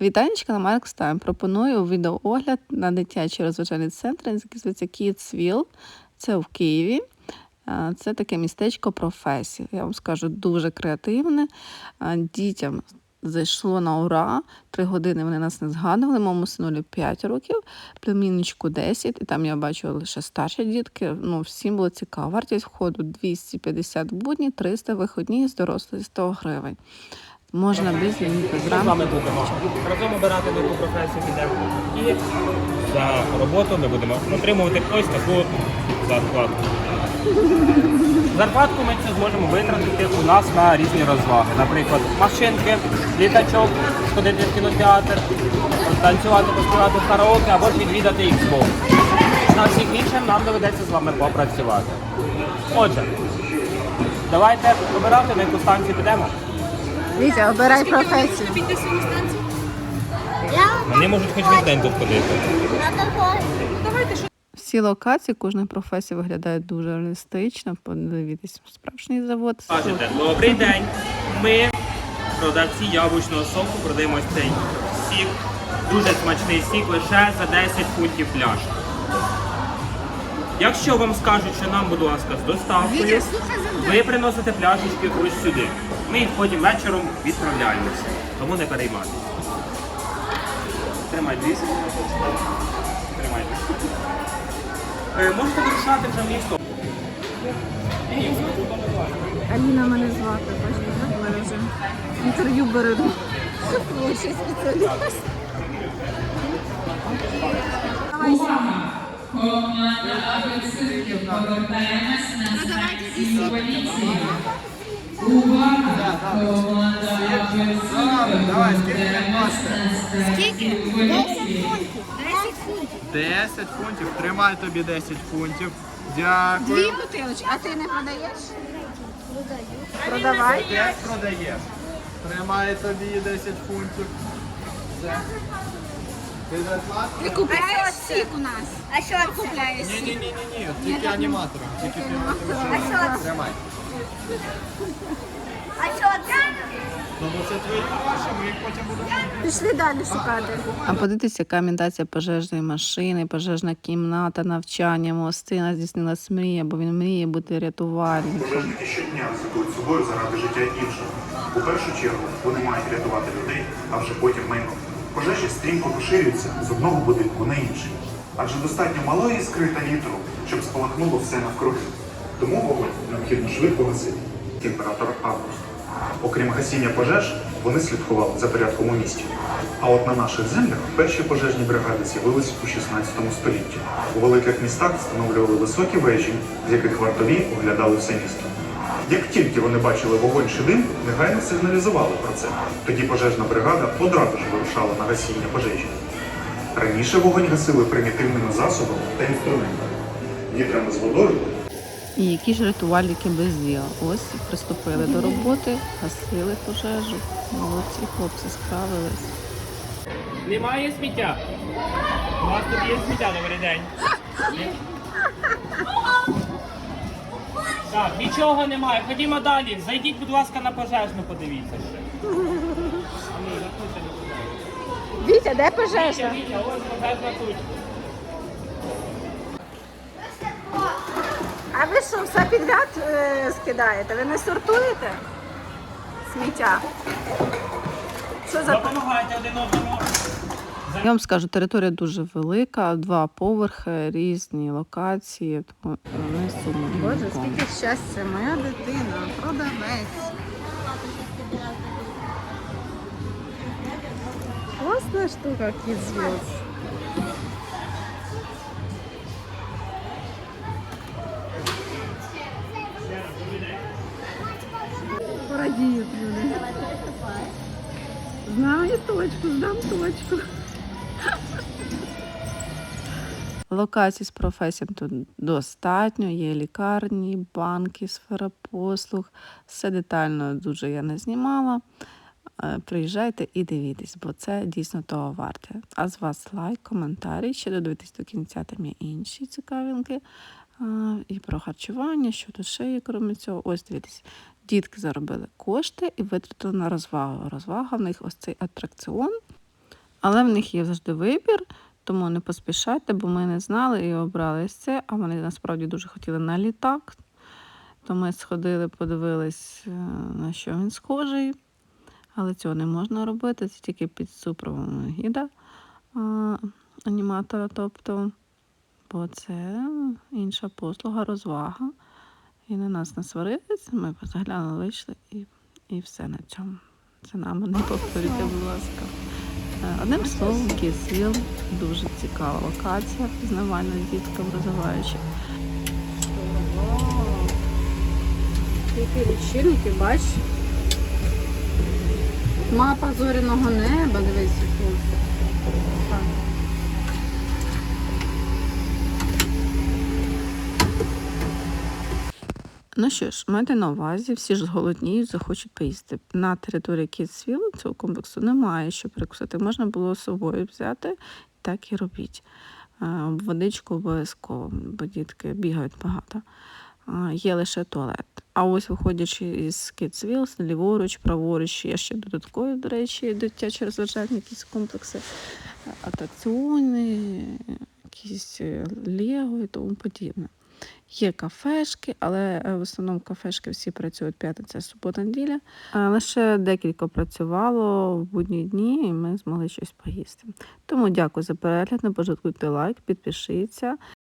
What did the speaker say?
Вітанечка на Маркс Тайм. Пропоную відеоогляд на дитячий розважальний центр, який зветься Kidsville. Це в Києві. Це таке містечко професій. Я вам скажу, дуже креативне. Дітям зайшло на ура. Три години вони нас не згадували. Моєму синулі 5 років, племінничку 10, і там я бачу лише старші дітки. Ну, всім було цікаво. Вартість входу 250 в будні, 300 виходні з дорослих 100 гривень. Можна без ліміту Ми з вами будемо разом обирати нову професію підемо. І за роботу ми будемо отримувати ось таку зарплату. Зарплатку ми це зможемо витратити у нас на різні розваги. Наприклад, машинки, літачок, сходити в кінотеатр, танцювати, поспівати в караоке або ж відвідати Xbox. На всіх інших нам доведеться з вами попрацювати. Отже, давайте обирати, на яку станцію підемо. Вітя, обирай професію. Вони можуть хоч весь день тут ходити. Всі локації кожної професії виглядають дуже реалістично. Подивіться, справжній завод. Бачите, добрий день. Ми, продавці яблучного соку, продаємо ось цей сік. Дуже смачний сік лише за 10 фунтів пляшка. Якщо вам скажуть, що нам, будь ласка, з доставкою, ви приносите пляшечки ось сюди. Ми їх потім вечором відправляємося. Тому не переймайтеся. Тримайте дві секунди. Тримайте. Е, Можете вирушати вже місто. Аліна мене звати, бачите, в мене вже інтерв'ю беру. Команда офіцерів повертаємось на станцію поліції. Увага! Команда на станцію поліції. 10 фунтів, тримай тобі 10 фунтів. Дякую. Дві бутилочки, а ти не продаєш? Продавай. П'ять продаєш. Тримай тобі 10 фунтів. Все. Ти зарплату? Ти купляєш сік у нас. А що? Купляєш Ні, ні, ні, ні, ні. Тільки аніматором. Тільки А що це? Тримай. А що це? Ну бо це твої гроші, ми їх потім будемо. Пішли далі шукати. А подивіться, яка імітація пожежної машини, пожежна кімната, навчання. Мого сина здійснилась мрія, бо він мріє бути рятувальником. Пожежники щодня ризикують собою заради життя інших. У першу чергу вони мають рятувати людей, а вже потім майно. Пожежі стрімко поширюються з одного будинку на інший. Адже достатньо малої іскри та вітру, щоб спалахнуло все навкруги. Тому вогонь необхідно швидко гасити. Імператор Август. Окрім гасіння пожеж, вони слідкували за порядком у місті. А от на наших землях перші пожежні бригади з'явились у 16 столітті. У великих містах встановлювали високі вежі, з яких вартові оглядали все місто. Як тільки вони бачили вогонь чи дим, негайно сигналізували про це. Тоді пожежна бригада одразу ж вирушала на гасіння пожежі. Раніше вогонь гасили примітивними засобами та інструментами. Вітрами з водою І які ж рятувальники без діла. Ось приступили до роботи, гасили пожежу. Молодці хлопці справились. Немає сміття. У вас тут є сміття, добрий день. Так, нічого немає. Ходімо далі. Зайдіть, будь ласка, на пожежну, подивіться ще. А заходьте. Вітя, де Вітя, пожежа? Вітя, ось пожежна тут. А ви що, все підряд е, скидаєте? Ви не сортуєте сміття? Що за Допомагайте один одному. Я вам скажу, територія дуже велика, два поверхи, різні локації. Тому не сумно. Боже, скільки щастя, моя дитина, продавець. Класна штука, кіт зв'яз. Точку, здам точку. Локацій з професіями тут достатньо, є лікарні, банки, сфера послуг. Все детально дуже я не знімала. Е, Приїжджайте і дивіться, бо це дійсно того варте. А з вас лайк, коментарі. Ще додивитись до кінця, там є інші цікавинки. І про харчування, що тут ще є, крім цього. Ось дивіться, дітки заробили кошти і витратили на розвагу. Розвага в них ось цей атракціон. Але в них є завжди вибір, тому не поспішайте, бо ми не знали і обрали це, а вони насправді дуже хотіли на літак. То ми сходили, подивились, е, на що він схожий. Але цього не можна робити, це тільки під супроводом гіда а, аніматора, тобто, бо це інша послуга, розвага. І на нас не сварились, ми заглянули, вийшли і, і все на цьому. Це нами не повторюйте, будь ласка. Е, Одним словом, Кісвіл дуже цікава локація, пізнавальна діткам розвиваюча. Які лічильники, бач? Мапа зоряного неба, дивись. тут. Так. Ну що ж, майте на увазі, всі ж зголодніють, захочуть поїсти. На території Кітсвілу цього комплексу немає що перекусити. Можна було з собою взяти, так і робіть. Е, Водичку обов'язково, бо дітки бігають багато. Е, Є лише туалет. А ось виходячи із Кітсвіл, ліворуч, праворуч, є ще додаткові, до речі, дитячі розважальні якісь комплекси, атракціони, якісь е, лего і тому подібне. Є кафешки, але е, в основному кафешки всі працюють п'ятниця, субота, неділя. Лише декілька працювало в будні дні, і ми змогли щось поїсти. Тому дякую за перегляд. Не пожалкуйте лайк, підпишіться.